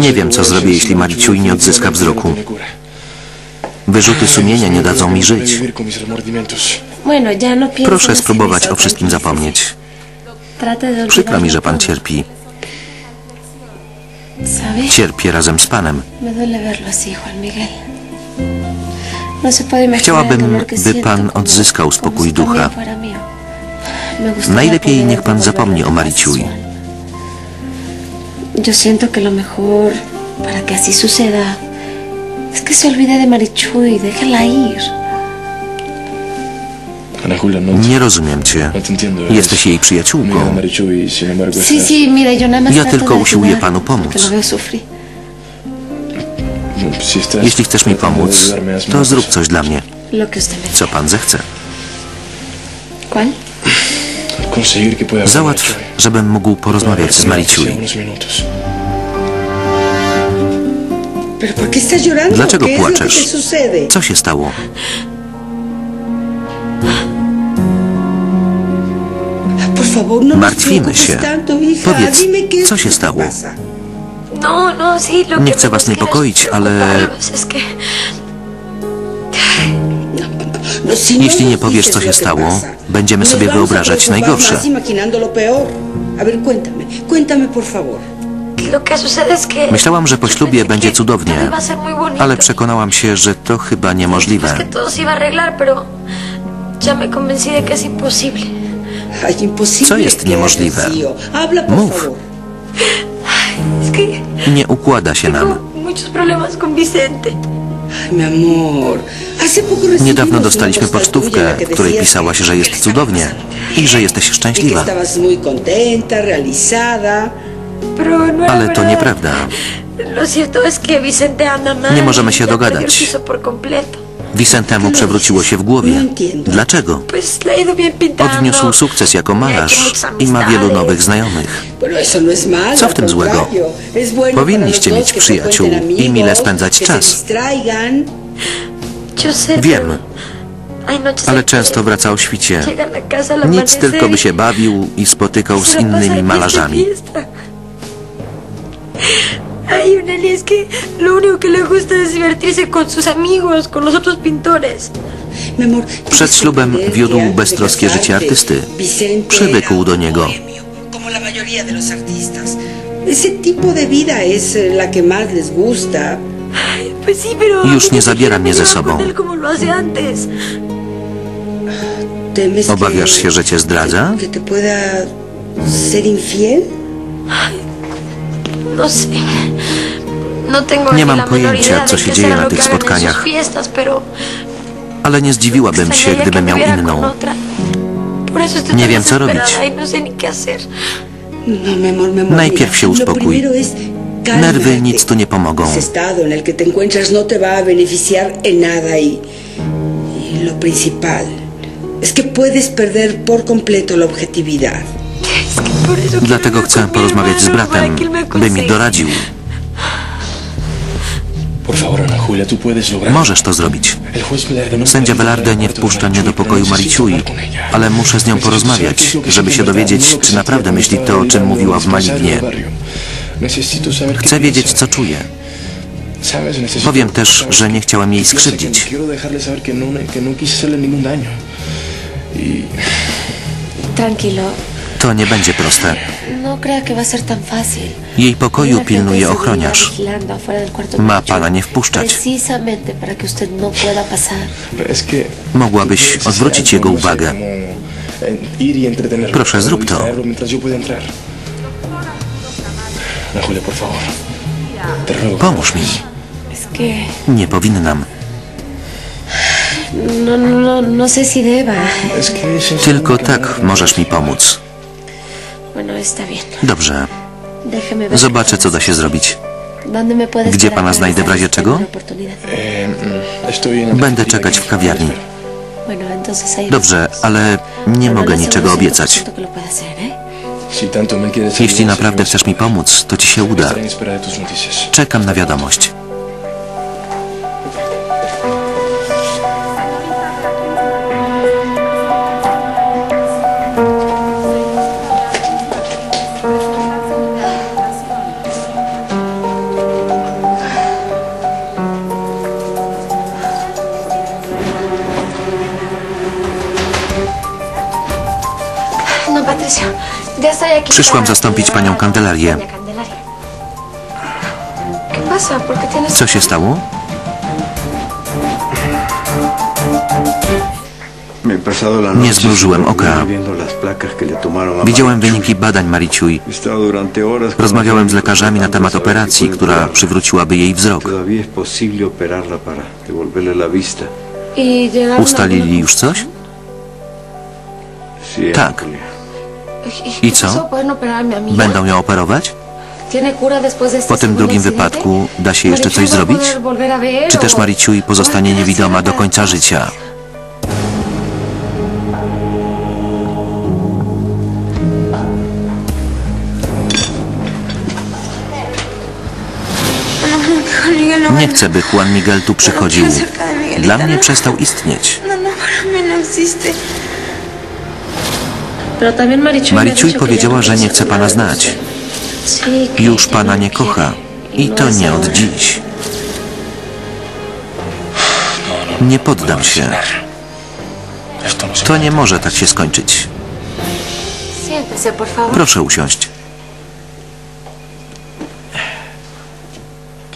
Nie wiem, co zrobię, jeśli Mariciuj nie odzyska wzroku. Wyrzuty sumienia nie dadzą mi żyć. No Proszę spróbować o wszystkim zapomnieć. Przykro mi, że pan cierpi. Cierpię razem z panem. No Chciałabym, by pan odzyskał spokój ducha. Najlepiej niech pan zapomni o sexual. Yo siento que lo mejor para que así suceda es que se olvide de Marichuy y déjela ir. Ana Julia, no, Nie rozumiem cię. no te entiendo. Jesteś jej przyjaciółką. Y Ja tylko usiłuję panu pomóc. no, si estás Jeśli chcesz mi pomóc, to zrób coś dla mnie. Co pan zechce. ¿Cuál? Załatw, żebym mógł porozmawiać z Hablar con ella, aunque sea Mariciuj. unos minutos. ¿Pero por qué estás llorando? Dlaczego ¿Qué es lo que płaczesz? Co się stało? No Martwimy się. Powiedz, co się stało? No, no, Nie chcę was niepokoić, ale jeśli nie powiesz, co się stało, będziemy sobie wyobrażać najgorsze. Myślałam, że po ślubie będzie cudownie, ale przekonałam się, że to chyba niemożliwe. Co jest niemożliwe? Mów. Nie układa się nam. muchos problemas con Vicente. Niedawno dostaliśmy pocztówkę, w której pisałaś, że jest cudownie i że jesteś szczęśliwa. no Ale to nieprawda. Nie możemy się dogadać. Vicentemu przewróciło się w głowie. Dlaczego? Odniósł sukces jako malarz i ma wielu nowych znajomych. Co w tym złego? Powinniście mieć przyjaciół i mile spędzać czas. Wiem, ale często wraca o świcie. Nic tylko by się bawił i spotykał z innymi malarzami. Fiesta. Ay, Uneli, es que lo único que le gusta es divertirse con sus amigos, con los otros pintores. Przed ślubem wiódł beztroskie życie artysty. Przywykł do niego. Już nie zabiera mnie ze sobą. él como lo hace antes. ¿Temes Obawiasz się, że cię zdradza? Nie ni mam la menor pojęcia, idea co się dzieje na tych spotkaniach. sus fiestas, pero Ale nie zdziwiłabym się, extrañaría gdyby que miał inną. Nie wiem, co robić. y no. No. Najpierw się Lo uspokój. primero es cálmate. Nerwy nic tu nie pomogą. Ese estado en el que te encuentras no te va a beneficiar en nada y, y lo principal es que puedes perder por completo la objetividad. Dlatego chcę porozmawiać z bratem, by mi doradził. Możesz to zrobić. Sędzia Velarde nie wpuszcza mnie do pokoju Mariciui, ale muszę z nią porozmawiać, żeby się dowiedzieć, czy naprawdę myśli to, o czym mówiła a w Malignie. Chcę wiedzieć, co czuje. Powiem też, że nie chciałem jej skrzywdzić. no no. Y Tranquilo, To nie będzie proste. no. Jej pokoju pilnuje ochroniarz. Ma pana nie wpuszczać. No Mogłabyś odwrócić jego no uwagę. eh, y Proszę, zrób to. ruego. Pomóż mi. Nie powinnam. no, no, no Tylko tak możesz mi pomóc. Bien. Dobrze. Zobaczę, co da się zrobić. ¿Dónde me puede Gdzie pana znajdę w razie czego? Eh, mm, Będę czekać w kawiarni. Dobrze, ale nie no mogę le niczego obiecać. 100% que lo pueda hacer, ¿eh? Jeśli naprawdę chcesz mi pomóc, to ci się uda. Czekam na wiadomość. Przyszłam zastąpić panią a Candelarię. Doña Candelaria. ¿Qué pasa? ¿Por qué tienes... Co się stało? Nie zmrużyłem oka. Widziałem wyniki badań Mariciuj. Rozmawiałem z lekarzami na temat operacji, która przywróciłaby jej wzrok. Todavía es posible operarla para devolverle la vista. ¿Y llegaron a Ustalili już coś? Tak. Qué co? Będą ją operować? ¿Tiene cura después de este Po tym drugim wypadku da się jeszcze coś zrobić? Czy też Mariciuj pozostanie niewidoma do końca życia? No, Nie chcę, by Juan Miguel tu przychodził. Dla mnie przestał istnieć. Que powiedziała, że nie chce pana znać. Już pana nie kocha. I to nie od dziś. Nie poddam się. To nie może tak się skończyć. Proszę usiąść.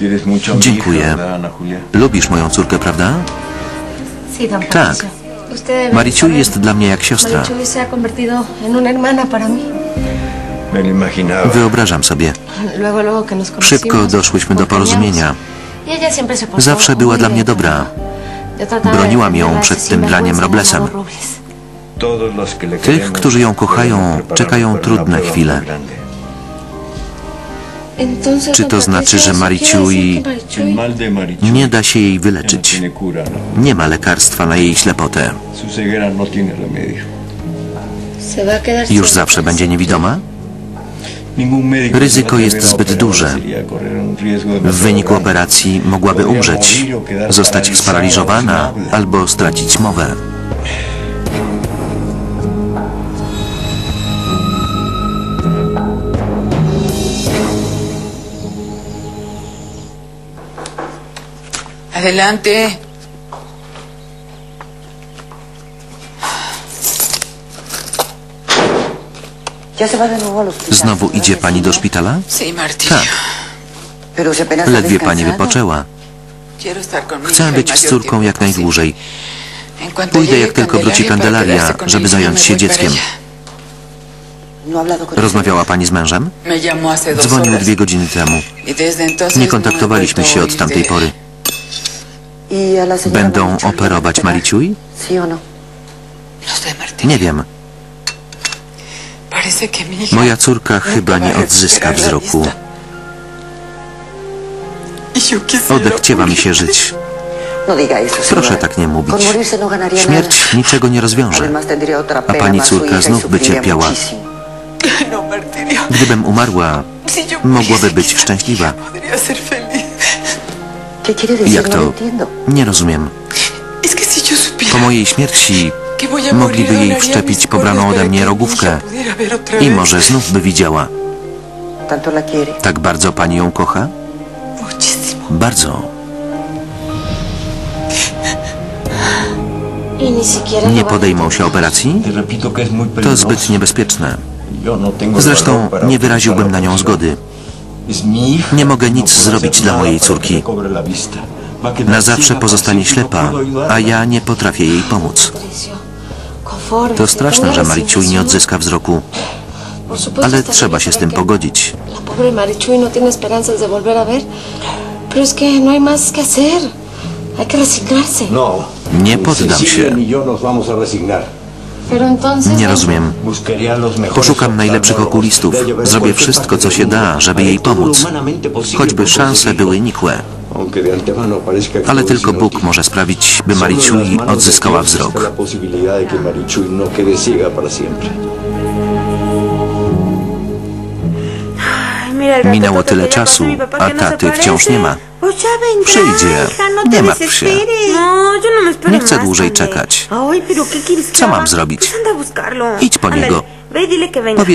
¿Quieres mucho a mi Dziękuję. Lubisz moją córkę, prawda? Tak. Saber, jest dla mnie jak siostra. Marichuy se ha convertido en una hermana para mí. Me lo imaginaba. Wyobrażam sobie. Luego, luego que nos conocimos, Szybko doszłyśmy do porozumienia. Y ella siempre se portó Zawsze była dla mnie dobra. conmigo. Yo trataba de Broniłam ją przed tym draniem sinvergüenza Roblesem. llamado Rubies. Todos los que le Tych, którzy ją kochają, czekają trudne chwile. Czy to znaczy, że ¿eso quiere Marichuy decir que El Marichuy- mal de Marichuy Nie da się jej wyleczyć. no. Nie ma lekarstwa na jej ślepotę. No Już zawsze będzie niewidoma? Ryzyko jest zbyt duże. W wyniku operacji mogłaby umrzeć, zostać sparaliżowana albo stracić mowę. Adelante. Znowu idzie pani do szpitala? Tak, ledwie pani wypoczęła. Quiero estar con mi hija Chcę być z córką jak najdłużej. Pójdę jak tylko wróci Candelaria, żeby zająć się dzieckiem. No Rozmawiała pani z mężem? Dzwonił dwie godziny temu. Y Nie no kontaktowaliśmy się od tamtej pory. ¿Y a la señora Będą operować? Mariciuj? ¿Sí o no? No. Nie wiem. Moja córka nunca chyba nie odzyska wzroku. Y Odechciewa mi się żyć. No Proszę tak nie mówić. No Śmierć niczego nie rozwiąże. A pani córka y znów by cierpiała. No. Gdybym umarła, mogłaby być szczęśliwa. Jak No to? Nie rozumiem. Po mojej śmierci mogliby jej wszczepić pobraną ode mnie mi rogówkę i może znów by widziała. Tak bardzo pani ją kocha? Bardzo. Y Nie podejmą się operacji? To zbyt niebezpieczne. No Zresztą nie wyraziłbym na nią zgody. Nie mogę No nic puedo zrobić dla mojej córki. Na zawsze pozostanie no ślepa, ayudarla. a ja nie potrafię jej pomóc. To straszne, że Mariciuj nie odzyska wzroku, ale trzeba się z tym pogodzić. Pobre no tiene esperanzas de volver a ver. Pero es que no hay más que hacer. Hay que resignarse. No. Nie Ni poddam się. Nie rozumiem. Poszukam najlepszych okulistów. Zrobię wszystko, co się da, żeby jej pomóc. Choćby szanse były nikłe. Ale lo tylko Bóg może sprawić, by de odzyskała wzrok. no Minęło tyle czasu, a no taty wciąż nie ma. Przyjdzie. Nie martw się. No, no Nie chcę dłużej czekać. Ay, pero ¿qué quieres que Co mam zrobić? Idź po niego. Powiedz